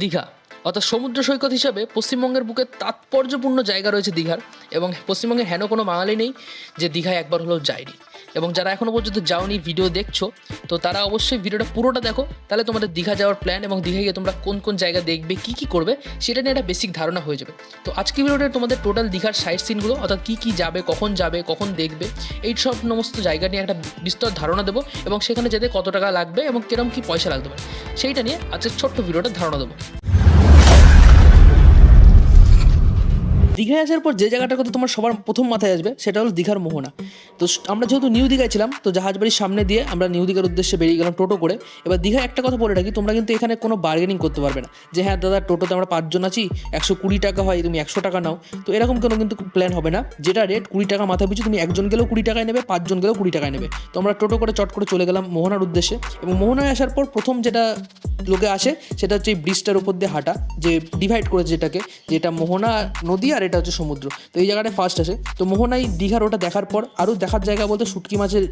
দীঘা অর্থাৎ সমুদ্র সৈকত হিসাবে পশ্চিমবঙ্গের বুকে তাৎপর্যপূর্ণ জায়গা রয়েছে দীঘার এবং পশ্চিমবঙ্গের হেন কোনো বাঙালি নেই যে দীঘায় একবার হলেও যায়নি। এবং যারা এখনও পর্যন্ত যাওনি ভিডিও দেখছ, তো তারা অবশ্যই ভিডিওটা পুরোটা দেখো। তাহলে তোমাদের দীঘা যাওয়ার প্ল্যান এবং দীঘায় গিয়ে তোমরা কোন কোন জায়গা দেখবে, কী কী করবে, সেটা নিয়ে একটা বেসিক ধারণা হয়ে যাবে। তো আজকে ভিডিওটা তোমাদের টোটাল দীঘার সাইট সিনগুলো অর্থাৎ কী কী যাবে, কখন যাবে, কখন দেখবে, এই সব সমস্ত জায়গা নিয়ে একটা বিস্তর ধারণা দেবো এবং সেখানে যেতে কত টাকা লাগবে এবং কিরম কী পয়সা পারে, সেইটা নিয়ে আজকের ছোট্ট ভিডিওটা ধারণা দেবো। দীঘায় আসার পর যে জায়গাটার কথা তোমার সবার প্রথম মাথায় আসবে, সেটা হলো দীঘার মোহনা। তো আমরা যেহেতু নিউ দীঘায় ছিলাম, তো জাহাজবাড়ির সামনে দিয়ে আমরা নিউ দীঘার উদ্দেশ্যে বেরিয়ে গেলাম টোটো করে। এবার দীঘায় একটা কথা বলে রাখি, তোমরা কিন্তু এখানে কোনো বার্গেনিং করতে পারবে না। যে হ্যাঁ দাদা, টোটোতে আমরা পাঁচজন আছি, একশো কুড়ি টাকা হয়, তুমি একশো টাকা নাও। তো এরকম কোনো কিন্তু প্ল্যান হবে না। যেটা রেট কুড়ি টাকা মাথা পিছু, তুমি একজন গেলেও কুড়ি টাকায় নেবে, পাঁচজন গেলেও কুড়ি টাকায় নেবে। তো আমরা টোটো করে চট করে চলে গেলাম মোহনার উদ্দেশ্যে। এবং মোহনায় আসার পর প্রথম যেটা লোকে আসে, সেটা হচ্ছে এই ব্রিজটার উপর দিয়ে হাঁটা, যে ডিভাইড করেছে যেটাকে, যেটা মোহনা নদী আর এটা হচ্ছে সমুদ্র। তো এই জায়গাটা ফার্স্ট আসে। তো মোহনাই দীঘার ওটা দেখার পর, আরও দেখার জায়গা বলতে শুটকি মাছের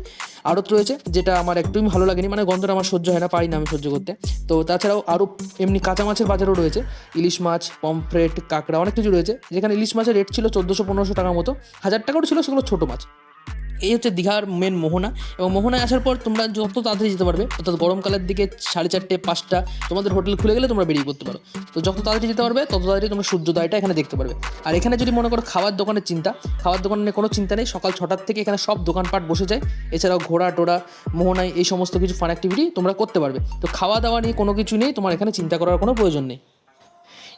আড়ত রয়েছে, যেটা আমার একদমই ভালো লাগেনি। মানে গন্ধটা আমার সহ্য হয় না পারি না আমি সহ্য করতে। তো তাছাড়াও আরও এমনি কাঁচা মাছের বাজারও রয়েছে। ইলিশ মাছ, পমফ্রেট, কাঁকড়া, অনেক কিছু রয়েছে। যেখানে ইলিশ মাছের রেট ছিল চোদ্দোশো পনেরোশো টাকার মতো। হাজার টাকারও ছিল, সেগুলো ছোটো মাছ। এই হচ্ছে দীঘার মেন মোহনা এবং মোহনায় আসার পর তোমরা যত তাড়াতাড়ি যেতে পারবে, অর্থাৎ গরমকালের দিকে সাড়ে চারটে, পাঁচটা, তোমাদের হোটেল খুলে গেলে তোমরা বেরিয়ে পড়তে পারো। তো যত তাড়াতাড়ি যেতে পারবে, তত তাড়াতাড়ি তোমরা সূর্যোদয়টা এখানে দেখতে পারবে। আর এখানে যদি মনে করো খাবার দোকানের চিন্তা, খাবার দোকানের কোনো চিন্তা নেই, সকাল ছটার থেকে এখানে সব দোকানপাট বসে যায়। এছাড়াও ঘোড়া, টোড়া, মোহনায় এই সমস্ত কিছু ফান অ্যাক্টিভিটি তোমরা করতে পারবে। তো খাওয়া দাওয়া নিয়ে কোনো কিছু নেই, তোমার এখানে চিন্তা করার কোনো প্রয়োজন নেই।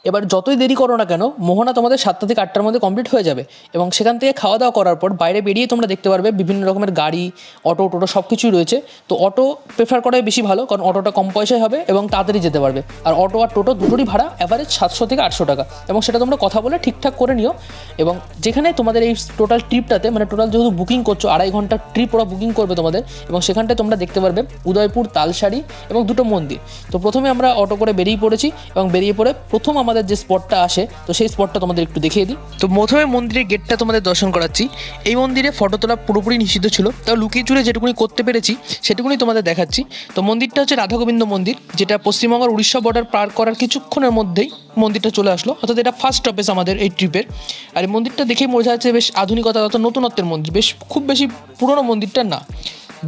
এবার যতই দেরি করো না কেন, মোহনা তোমাদের সাতটা থেকে আটটার মধ্যে কমপ্লিট হয়ে যাবে এবং সেখান থেকে খাওয়া দাওয়া করার পর বাইরে বেরিয়ে তোমরা দেখতে পারবে বিভিন্ন রকমের গাড়ি, অটো, টোটো সব কিছুই রয়েছে। তো অটো প্রেফার করাই বেশি ভালো কারণ অটোটা কম পয়সায় হবে এবং তাড়াতাড়ি যেতে পারবে। আর অটো আর টোটো দুটোরই ভাড়া অ্যাভারেজ সাতশো থেকে আটশো টাকা। এবং সেটা তোমরা কথা বলে ঠিকঠাক করে নিও। এবং যেখানে তোমাদের এই টোটাল ট্রিপটাতে মানে টোটাল যেহেতু বুকিং করছ, আড়াই ঘণ্টার ট্রিপ ওরা বুকিং করবে তোমাদের, এবং সেখানটায় তোমরা দেখতে পারবে উদয়পুর তালসারি এবং দুটো মন্দির। তো প্রথমে আমরা অটো করে বেরিয়ে পড়েছি এবং বেরিয়ে পড়ে প্রথম আমাদের যে স্পটটা আসে, তো সেই স্পটটা তোমাদের একটু দেখিয়ে দিই। তো প্রথমে মন্দিরের গেটটা তোমাদের দর্শন করাচ্ছি। এই মন্দিরে ফটো তোলা পুরোপুরি নিষিদ্ধ ছিল। তাও লুকিয়ে চুরে যেটুকুনি করতে পেরেছি, সেটুকুনি তোমাদের দেখাচ্ছি। তো মন্দিরটা হচ্ছে রাধা গোবিন্দ মন্দির, যেটা পশ্চিমবঙ্গের উড়িষ্যা বর্ডার পার করার কিছুক্ষণের মধ্যেই মন্দিরটা চলে আসলো। অর্থাৎ এটা ফার্স্ট স্টপেজ আমাদের এই ট্রিপের আর এই মন্দিরটা দেখেই বোঝা যাচ্ছে বেশ আধুনিকতা অর্থাৎ নতুনত্বের মন্দির। বেশ খুব বেশি পুরনো মন্দিরটা না।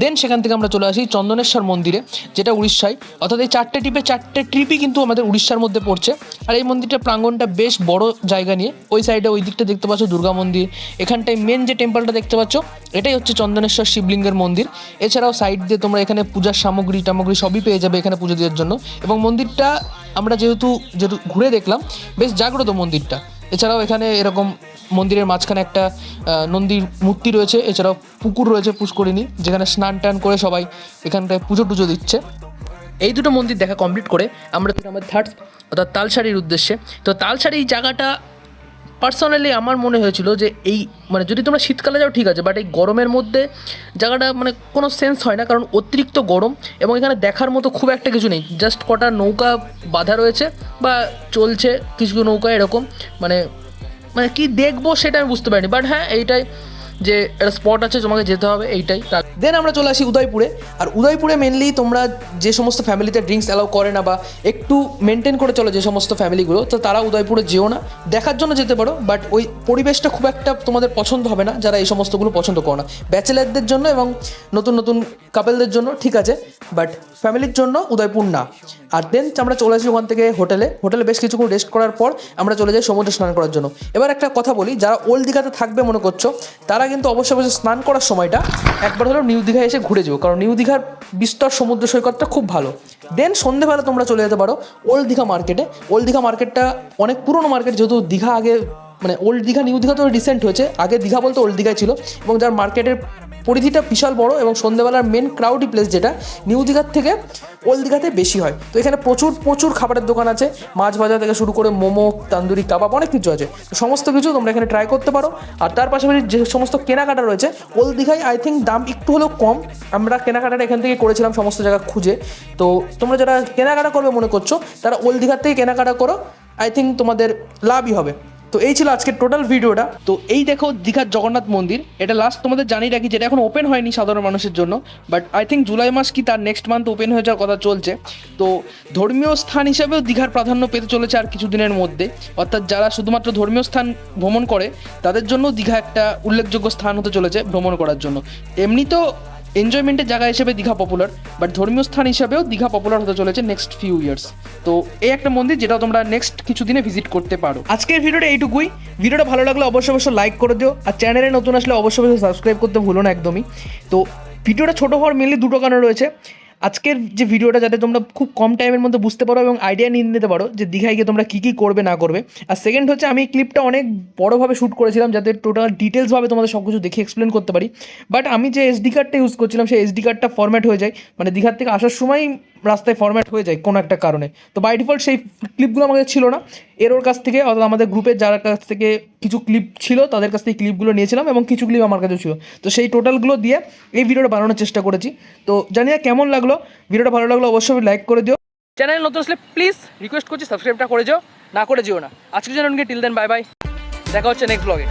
দেন সেখান থেকে আমরা চলে আসি চন্দনেশ্বর মন্দিরে, যেটা উড়িষ্যায়। অর্থাৎ এই চারটে ট্রিপে চারটে ট্রিপই কিন্তু আমাদের উড়িষ্যার মধ্যে পড়ছে। আর এই মন্দিরটার প্রাঙ্গনটা বেশ বড় জায়গা নিয়ে। ওই সাইডে ওই দিকটা দেখতে পাচ্ছ, দুর্গা মন্দির। এখানটায় মেন যে টেম্পলটা দেখতে পাচ্ছ, এটাই হচ্ছে চন্দনেশ্বর শিবলিঙ্গের মন্দির। এছাড়াও সাইড দিয়ে তোমরা এখানে পূজার সামগ্রী টামগ্রী সবই পেয়ে যাবে এখানে পুজো দেওয়ার জন্য। এবং মন্দিরটা আমরা যেহেতু যেহেতু ঘুরে দেখলাম, বেশ জাগ্রত মন্দিরটা। এছাড়াও এখানে এরকম মন্দিরের মাঝখানে একটা নন্দীর মূর্তি রয়েছে, এছাড়াও পুকুর রয়েছে পুষ্করিণী, যেখানে স্নান টান করে সবাই এখানটায় পুজো টুজো দিচ্ছে। এই দুটো মন্দির দেখা কমপ্লিট করে আমরা আমাদের থার্ড অর্থাৎ তালসারির উদ্দেশ্যে। তো তালসারি জায়গাটা পার্সোনালি আমার মনে হয়েছিল যে এই মানে যদি তোমরা শীতকালে যাও, ঠিক আছে বাট এই গরমের মধ্যে জায়গাটা মানে কোনো সেন্স হয় না, কারণ অতিরিক্ত গরম এবং এখানে দেখার মতো খুব একটা কিছু নেই। জাস্ট কটা নৌকা বাধা রয়েছে বা চলছে, কিছু নৌকা এরকম মানে মানে কি দেখব সেটা আমি বুঝতে পারিনি বাট হ্যাঁ এইটাই যে একটা স্পট আছে, তোমাকে যেতে হবে এইটাই। দেন আমরা চলে আসি উদয়পুরে। আর উদয়পুরে মেনলি তোমরা যে সমস্ত ফ্যামিলিতে ড্রিঙ্কস অ্যালাউ করে না বা একটু মেনটেন করে চলো যে সমস্ত ফ্যামিলিগুলো তো তারা উদয়পুরে যেও না। দেখার জন্য যেতে পারো বাট ওই পরিবেশটা খুব একটা তোমাদের পছন্দ হবে না, যারা এই সমস্তগুলো পছন্দ করো না। ব্যাচেলারদের জন্য এবং নতুন নতুন কাপেলদের জন্য ঠিক আছে বাট ফ্যামিলির জন্য উদয়পুর না। আর দেন আমরা চলে আসি ওখান থেকে হোটেলে। হোটেলে বেশ কিছুক্ষণ রেস্ট করার পর আমরা চলে যাই সমুদ্রে স্নান করার জন্য। এবার একটা কথা বলি, যারা ওল্ড দীঘাতে থাকবে মনে করছ, তারা কিন্তু অবশ্যই অবশ্যই স্নান করার সময়টা একবার হলো নিউ দীঘায় এসে ঘুরে যাও, কারণ নিউ দীঘার বিস্তর সমুদ্র সৈকতটা খুব ভালো। দেন সন্ধেবেলা তোমরা চলে যেতে পারো ওল্ড দীঘা মার্কেটে ওল্ড দীঘা মার্কেটটা অনেক পুরনো মার্কেট যেহেতু দীঘা আগে মানে ওল্ড দীঘা নিউ দীঘা তো রিসেন্ট হয়েছে। আগে দীঘা বলতে ওল্ড দীঘায় ছিল। এবং যার মার্কেটের পরিধিটা বিশাল বড় এবং সন্ধ্যেবেলার মেন ক্রাউডি প্লেস যেটা, নিউ দীঘার থেকে ওল্ড দীঘাতে বেশি হয়। তো এখানে প্রচুর প্রচুর খাবারের দোকান আছে। মাছ ভাজা থেকে শুরু করে মোমো, তান্দুরি, কাবাব অনেক কিছু আছে। তো সমস্ত কিছু তোমরা এখানে ট্রাই করতে পারো। আর তার পাশাপাশি যে সমস্ত কেনাকাটা রয়েছে ওল্ড দীঘায় আই থিঙ্ক দাম একটু হলেও কম। আমরা কেনাকাটাটা এখান থেকে করেছিলাম সমস্ত জায়গা খুঁজে। তো তোমরা যারা কেনাকাটা করবে মনে করছ, তারা ওল্ড দীঘার থেকে কেনাকাটা করো। আই থিঙ্ক তোমাদের লাভই হবে। তো এই ছিল আজকের টোটাল ভিডিওটা। তো এই দেখো দীঘার জগন্নাথ মন্দির। এটা লাস্ট তোমাদের জানিয়ে রাখি যেটা এখন ওপেন হয়নি সাধারণ মানুষের জন্য। বাট আই থিঙ্ক জুলাই মাস কি তার নেক্সট মান্থ ওপেন হয়ে যাওয়ার কথা চলছে। তো ধর্মীয় স্থান হিসেবেও দীঘার প্রাধান্য পেতে চলেছে আর কিছুদিনের মধ্যে। অর্থাৎ যারা শুধুমাত্র ধর্মীয় স্থান ভ্রমণ করে, তাদের জন্য দীঘা একটা উল্লেখযোগ্য স্থান হতে চলেছে ভ্রমণ করার জন্য। এমনি তো এনজয়মেন্টের জায়গা হিসেবে দীঘা পপুলার বাট ধর্মীয় স্থান হিসেবেও দীঘা পপুলার হতে চলেছে নেক্সট ফিউ ইয়ার্স তো এই একটা মন্দির যেটা তোমরা নেক্সট কিছু দিনে ভিজিট করতে পারো। আজকের ভিডিওটা এইটুকুই। ভিডিওটা ভালো লাগলে অবশ্যই অবশ্যই লাইক করে দিও। আর চ্যানেলে নতুন আসলে অবশ্যই অবশ্যই সাবস্ক্রাইব করতে ভুলো না একদমই। তো ভিডিওটা ছোটো হওয়ার মেনলি দুটো কারণ রয়েছে। আজকের যে ভিডিওটা যাতে তোমরা খুব কম টাইমের মধ্যে বুঝতে পারো এবং আইডিয়া নিয়ে নিতে পারো যে দীঘায় গিয়ে তোমরা কী কী করবে, না করবে। আর সেকেন্ড হচ্ছে, আমি এই ক্লিপটা অনেক বড়োভাবে শ্যুট করেছিলাম, যাতে টোটাল ডিটেলসভাবে তোমাদের সব কিছু দেখে এক্সপ্লেন করতে পারি। বাট আমি যে এসডি কার্ডটা ইউজ করছিলাম, সেই এসডি কার্ডটা ফরম্যাট হয়ে যায়। মানে দীঘার থেকে আসার সময় রাস্তায় ফরম্যাট হয়ে যায় কোনো একটা কারণে। তো বাই ডিফল্ট সেই ক্লিপগুলো আমাদের ছিল না। এর ওর কাছ থেকে, অর্থাৎ আমাদের গ্রুপের যার কাছ থেকে কিছু ক্লিপ ছিল, তাদের কাছ থেকে ক্লিপগুলো নিয়েছিলাম এবং কিছু ক্লিপ আমার কাছে ছিল। তো সেই টোটালগুলো দিয়ে এই ভিডিওটা বানানোর চেষ্টা করেছি। তো জানি না কেমন লাগল? ভিডিওটা ভালো লাগল অবশ্যই লাইক করে দিও। চ্যানেল নতুন আসলে প্লিজ রিকোয়েস্ট করছি সাবস্ক্রাইবটা করে যাও। না করে যেও না। আজকের জন্য টিল দেন বাই বাই দেখা হচ্ছে নেক্সট ব্লগে